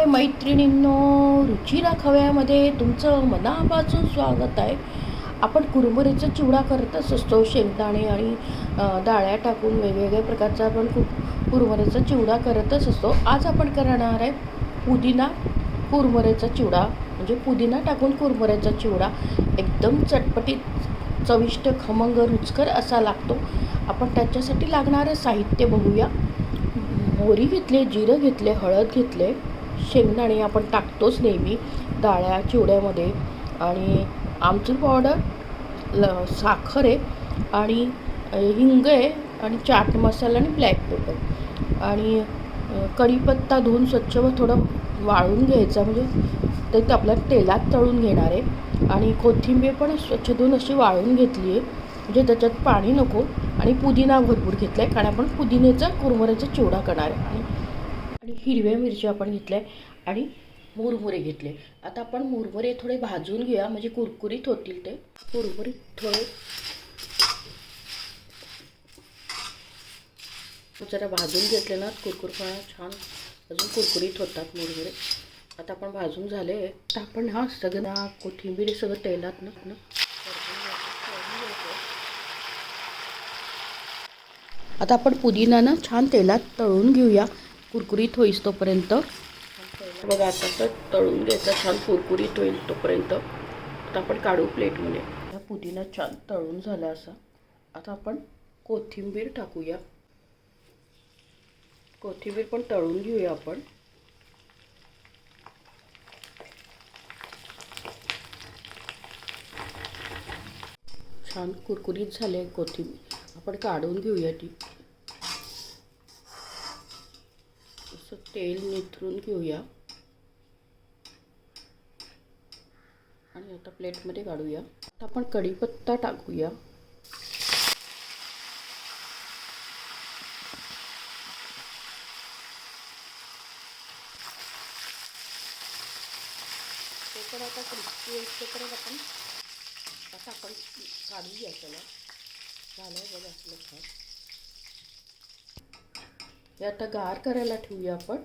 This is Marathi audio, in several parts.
हाय मैत्रिणींनो रुची खव्यामध्ये तुमचं मनापासून स्वागत आहे. आपण कुरमुरीचा चिवडा करतच असतो शेंगदाणे आणि डाळ्या टाकून वेगवेगळ्या प्रकारचा आपण कु कुरमुऱ्याचा चिवडा करतच असतो. आज आपण करणार आहे पुदिना कुरमुऱ्याचा चिवडा. म्हणजे पुदिना टाकून कुरमुऱ्याचा चिवडा. एकदम चटपटीत चविष्ट खमंग रुचकर असा लागतो. आपण त्याच्यासाठी लागणारं साहित्य बघूया. मोहरी घेतले जिरं घेतले हळद घेतले. शेंगदाणे आपण टाकतोच नेहमी डाळ्या चिवड्यामध्ये. आणि आमचूर पावडर ल साखर आहे आणि हिंग आहे आणि चाट मसाला आणि ब्लॅक पेपर आणि कढीपत्ता धुवून स्वच्छ व थोडं वाळून घ्यायचा म्हणजे ते आपल्या तेलात तळून घेणार आहे. आणि कोथिंबीर पण स्वच्छ धुवून अशी वाळून घेतली आहे म्हणजे त्याच्यात पाणी नको. आणि पुदिना भरपूर घेतला आहे कारण आपण पुदिन्याचा कुरमऱ्याचा चिवडा करणार आहे. आणि आणि हिरव्या मिरच्या आपण घेतल्या आणि मुरमुरे घेतले. आता आपण मुरमुरे थोडे भाजून घेऊया. म्हणजे कुरकुरीत होतील ते. कुरकुरीत थोडे. जरा भाजून घेतले ना कुरकुरपणा छान. अजून कुरकुरीत होतात मुरमुरे. आता आपण भाजून झाले. तर आपण हा सगळं कोथिंबीर सगळं तेलात ना आता आपण पुदिना ना छान तेलात तळून घेऊया. कुरकुरीत होईस तोपर्यंत. बघा आता असं तळून घ्यायचं छान कुरकुरीत होईल तोपर्यंत. आता आपण काढू प्लेटमध्ये आता पुदिना छान तळून झाला असा. आता आपण कोथिंबीर टाकूया. कोथिंबीर पण तळून घेऊया आपण. छान कुरकुरीत झाले कोथिंबीर. आपण काढून घेऊया ती असं तेल निथरून घेऊया. आणि आता प्लेटमध्ये काढूया. आता आपण कढीपत्ता टाकूया. ते पण आता क्रिस्पी होईपर्यंत आपण आता आपण काढूया त्याला. झालं बघा असलं छान हे आता गार करायला ठेवूया आपण.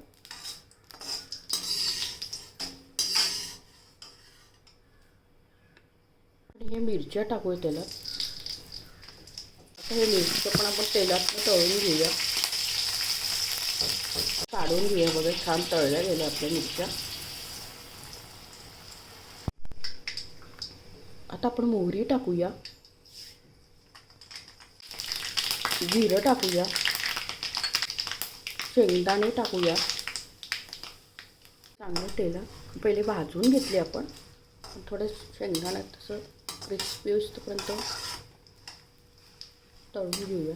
हे मिरच्या टाकूया त्याला. आता हे मिरच्या पण आपण तेलात तळून घेऊया. काढून घेऊया बघा छान तळल्या गेल्या आपल्या मिरच्या. आता आपण मोहरी टाकूया. जिरं टाकूया. शेंगदाणे टाकूया. चांगलं तेला. पहिले भाजून घेतले आपण. थोडं शेंगदाण्यात तसं क्रिस्पी होईपर्यंत तळून घेऊया.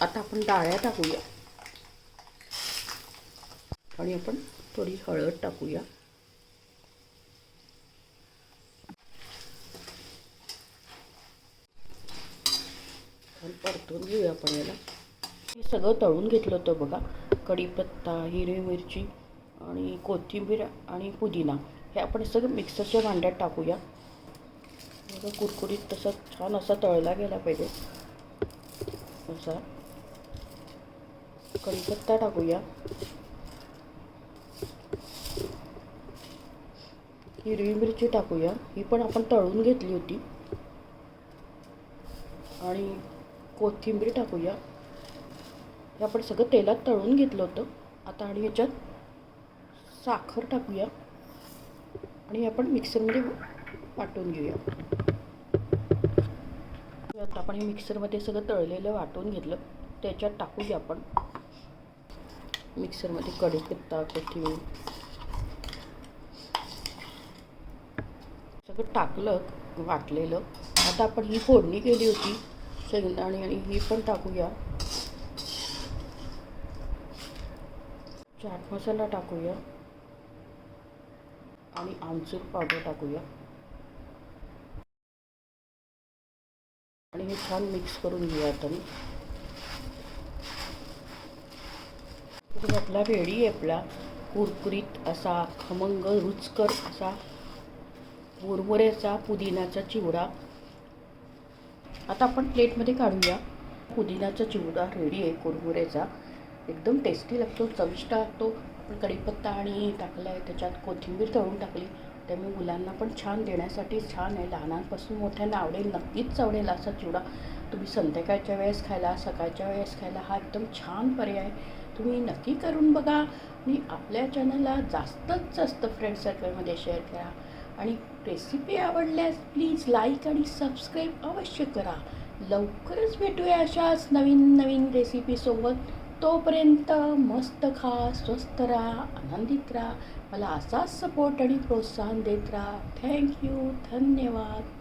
आता आपण डाळ्या टाकूया. आणि आपण थोडी हळद टाकूया. परतून घेऊया आपण याला. हे सगळं तळून घेतलं होतं बघा. कढीपत्ता हिरवी मिरची आणि कोथिंबीर आणि पुदिना. हे आपण सगळं मिक्सरच्या भांड्यात टाकूया. बघा कुरकुरीत तसा छान असा तळला गेला पाहिजे. असा कढीपत्ता टाकूया. हिरवी मिरची टाकूया. ही पण आपण तळून घेतली होती. आणि कोथिंबीर टाकूया. हे आपण सगळं तेलात तळून घेतलं होतं. आता आणि ह्याच्यात साखर टाकूया. आणि आपण मिक्सरमध्ये वाटून घेऊया. आता आपण हे मिक्सरमध्ये सगळं तळलेलं वाटून घेतलं. त्याच्यात टाकूया आपण. मिक्सरमध्ये कढीपत्ता कोथिंबीर. सगळं टाकलं वाटलेलं. आता आपण ही फोडणी केली होती. शेंगदाणे आणि ही पण टाकूया. चाट मसाला टाकूया. आणि आमचूर पावडर टाकूया. आणि हे छान मिक्स करून घेऊया आता मी आपला रेडी आहे आपला कुरकुरीत असा खमंग रुचकर असा मुरमुऱ्याचा पुदिनाचा चिवडा. आता आपण प्लेटमध्ये काढूया. पुदिनाचा चिवडा रेडी आहे कुरमुऱ्याचा. एकदम टेस्टी लागतो चविष्ट लागतो. कढीपत्ता आणि टाकला आहे त्याच्यात कोथिंबीर तळून टाकली त्यामुळे मी मुलांना पण छान देण्यासाठी छान आहे. लहानांपासून मोठ्यांना आवडेल नक्कीच आवडेल असा चिवडा. तुम्ही संध्याकाळच्या वेळेस खायला सकाळच्या वेळेस खायला हा एकदम छान पर्याय तुम्ही नक्की करून बघा आणि आपल्या चॅनलला जास्तच जास्त फ्रेंड सर्कलमध्ये शेअर करा. आणि रेसिपी आवडल्यास प्लीज लाईक आणि सबस्क्राईब अवश्य करा. लवकरच भेटूया अशाच नवीन नवीन रेसिपीसोबत तोपर्यंत मस्त खा स्वस्त राहा आनंदित राहा. मला असाच सपोर्ट आणि प्रोत्साहन देत राहा. थँक्यू धन्यवाद.